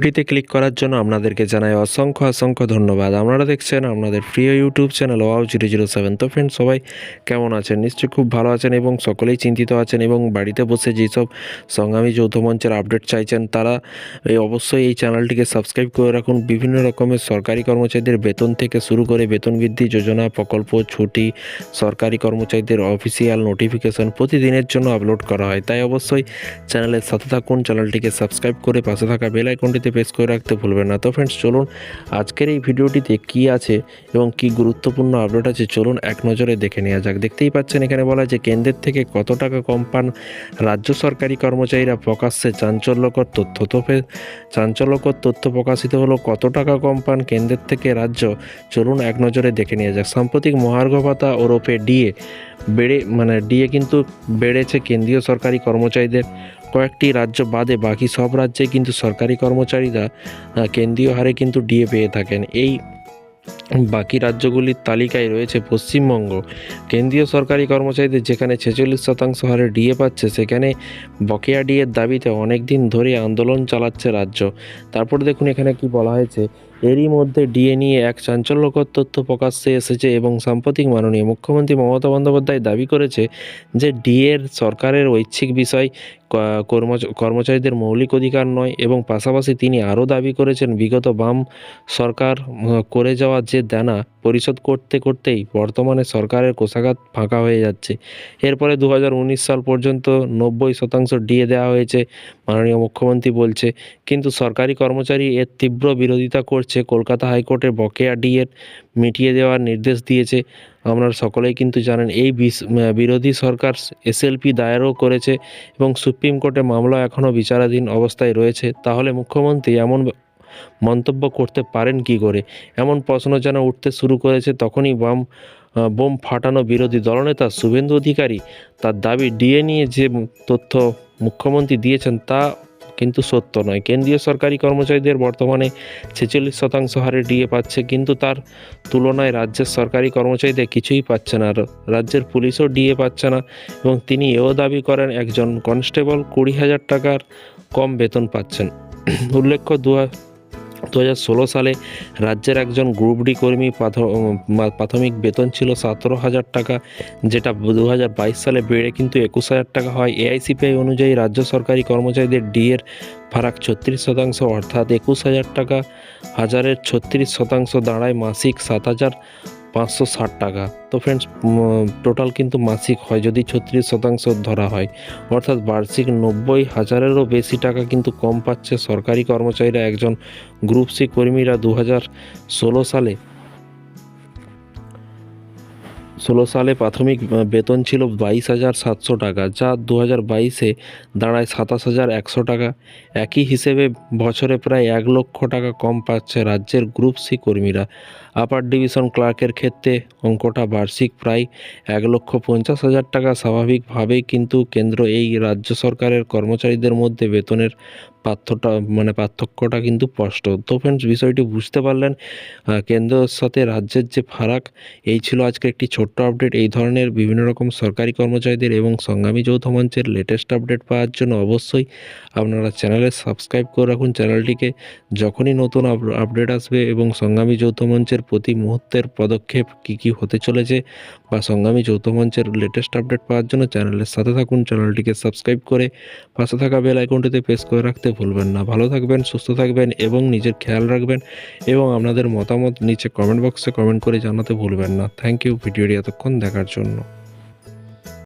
ভিডিওতে ক্লিক করার জন্য আপনাদেরকে জানাই অসংখ্য অসংখ্য ধন্যবাদ। আপনারা দেখছেন আপনাদের প্রিয় YouTube channel wow zero zero seven তো ফ্রেন্ড সবাই কেমন আছেন? নিশ্চয়ই খুব ভালো আছেন এবং সকলেই চিন্তিত আছেন এবং বাড়িতে বসে যেসব সংগ্রামী যৌথ মঞ্চের আপডেট চাইছেন, তারা এই অবশ্যই এই চ্যানেলটিকে সাবস্ক্রাইব করে রাখুন। বিভিন্ন রকমের সরকারি কর্মচারীদের বেতন থেকে শুরু করে বেতন বৃদ্ধি যোজনা, প্রকল্প, ছুটি, সরকারি কর্মচারীদের অফিসিয়াল নোটিফিকেশন প্রতিদিনের জন্য আপলোড করা হয়। তাই অবশ্যই চ্যানেলের সাথে থাকুন চ্যানেলটিকে সাবস্ক্রাইব করে পাশে থাকা বেল প্রেস করে রাখতে ভুলবেন না। তো ফ্রেন্ডস চলুন আজকের এই ভিডিওটিতে কি আছে এবং কি গুরুত্বপূর্ণ আপডেট আছে, চলুন এক নজরে দেখে নেওয়া যাক। দেখতেই পাচ্ছেন এখানে বলা যে কেন্দ্রের থেকে কত টাকা কম পান রাজ্য সরকারি কর্মচারীরা? প্রকাশ্যে চাঞ্চল্যকর তথ্য। তো চাঞ্চল্যকর তথ্য প্রকাশিত হলো, কত টাকা কম পান কেন্দ্রের থেকে রাজ্য? চলুন এক নজরে দেখে নেওয়া যাক। সাম্প্রতিক মহার্ঘ ভাতা ওরফে ডিএ বেড়ে মানে ডিএ কিন্তু বেড়েছে কেন্দ্রীয় সরকারি কর্মচারীদের। কয়েকটি রাজ্য বাদে বাকি সব রাজ্যে কিন্তু সরকারি কর্মচারীরা কেন্দ্রীয় হারে কিন্তু ডিএ পেয়ে থাকেন। এই বাকি রাজ্যগুলির তালিকায় রয়েছে পশ্চিমবঙ্গ। কেন্দ্রীয় সরকারি কর্মচারীদের যেখানে ছেচল্লিশ শতাংশ হারে ডিএ পাচ্ছে, সেখানে বকেয়া ডিএর দাবিতে অনেক দিন ধরে আন্দোলন চালাচ্ছে রাজ্য। তারপর দেখুন এখানে কি বলা হয়েছে এরই মধ্যে ডিএ নিয়ে এক চাঞ্চল্যকর তথ্য প্রকাশ্যে এসেছে এবং সাম্প্রতিক মাননীয় মুখ্যমন্ত্রী মমতা বন্দ্যোপাধ্যায় দাবি করেছে যে ডিএর সরকারের ঐচ্ছিক বিষয় কর্মচারীদের মৌলিক অধিকার নয় এবং পাশাপাশি তিনি আরও দাবি করেছেন, বিগত বাম সরকার করে যাওয়া যে দেনা পরিশোধ করতে করতেই বর্তমানে সরকারের কোষাগার ফাঁকা হয়ে যাচ্ছে। এরপরে দু হাজার উনিশ সাল পর্যন্ত নব্বই শতাংশ ডিএ দেওয়া হয়েছে, মাননীয় মুখ্যমন্ত্রী বলছে। কিন্তু সরকারি কর্মচারী এর তীব্র বিরোধিতা করছে, কলকাতা হাইকোর্টের বকেয়া ডিএর মিটিয়ে দেওয়ার নির্দেশ দিয়েছে। আপনারা সকলেই কিন্তু জানেন, এই বিরোধী সরকার এসএলপি দায়েরও করেছে এবং সুপ্রিম কোর্টে মামলা এখনও বিচারাধীন অবস্থায় রয়েছে। তাহলে মুখ্যমন্ত্রী এমন মন্তব্য করতে পারেন কি করে? এমন প্রশ্ন যেন উঠতে শুরু করেছে তখনই বাম বোম ফাটানো বিরোধী দলনেতা শুভেন্দু অধিকারী তার দাবি ডিএ নিয়ে যে তথ্য মুখ্যমন্ত্রী দিয়েছেন তা কিন্তু সত্য নয়। কেন্দ্রীয় সরকারি কর্মচারীদের বর্তমানে ছেচল্লিশ শতাংশ হারে ডিএ পাচ্ছে কিন্তু তার তুলনায় রাজ্যের সরকারি কর্মচারীদের কিছুই পাচ্ছে না। রাজ্যের পুলিশও ডিএ পাচ্ছে না এবং তিনি এও দাবি করেন একজন কনস্টেবল কুড়ি হাজার টাকার কম বেতন পাচ্ছেন। উল্লেখ্য দু দু হাজার ষোলো সালে রাজ্যের একজন গ্রুপ ডি কর্মী প্রাথ- প্রাথমিক বেতন ছিল সতেরো হাজার টাকা, যেটা দু হাজার বাইশ সালে বেড়ে কিন্তু একুশ হাজার টাকা হয়। এআইসিপিআই অনুযায়ী রাজ্য সরকারি কর্মচারীদের ডি এর ফারাক ছত্রিশ শতাংশ, অর্থাৎ একুশ হাজার টাকা হাজারের ছত্রিশ শতাংশ দাঁড়ায় মাসিক সাত হাজার পাঁচশো ষাট টাকা। তো ফ্রেন্ডস টোটাল কিন্তু মাসিক হয় যদি ছত্রিশ শতাংশ ধরা হয়। অর্থাৎ বার্ষিক নব্বই হাজারেরও বেশি টাকা কিন্তু কম পাচ্ছে সরকারি কর্মচারীরা। একজন গ্রুপ সি কর্মীরা দু হাজার ষোলো সালে ষোলো সালে প্রাথমিক বেতন ছিল বাইশ হাজার সাতশো টাকা, যা দু হাজার বাইশে দাঁড়ায় সাতাশ হাজার একশো টাকা। একই হিসেবে বছরে প্রায় এক লক্ষ টাকা কম পাচ্ছে রাজ্যের গ্রুপ সি কর্মীরা। আপার ডিভিশন ক্লার্কের ক্ষেত্রে অঙ্কটা বার্ষিক প্রায় এক লক্ষ পঞ্চাশ হাজার টাকা। স্বাভাবিকভাবেই কিন্তু কেন্দ্র এই রাজ্য সরকারের কর্মচারীদের মধ্যে বেতনের পার্থটা মানে পার্থক্যটা কিন্তু স্পষ্ট। তো ফ্রেন্ডস বিষয়টি বুঝতে পারলেন কেন্দ্রের সাথে রাজ্যের যে ফারাক, এই ছিল আজকে একটি ছোট্ট আপডেট এই ধরনের বিভিন্ন রকম সরকারি কর্মচারীদের এবং সংগ্রামী যৌথ মঞ্চের লেটেস্ট আপডেট পাওয়ার জন্য অবশ্যই আপনারা চ্যানেলে সাবস্ক্রাইব করে রাখুন। চ্যানেলটিকে যখনই নতুন আপ- আপডেট আসবে এবং সংগ্রামী যৌথ মঞ্চের প্রতি মুহূর্তের পদক্ষেপ কী কী হতে চলেছে বা সংগ্রামী যৌথ মঞ্চের লেটেস্ট আপডেট পাওয়ার জন্য চ্যানেলের সাথে থাকুন। চ্যানেলটিকে সাবস্ক্রাইব করে পাশে থাকা বেল আইকনটিতে প্রেস করে রাখতে ভুলবেন না। ভালো থাকবেন, সুস্থ থাকবেন এবং নিজের খেয়াল রাখবেন এবং আপনাদের মতামত নিচে কমেন্ট বক্সে কমেন্ট করে জানাতে ভুলবেন না। থ্যাংক ইউ ভিডিওটি এতক্ষণ দেখার জন্য।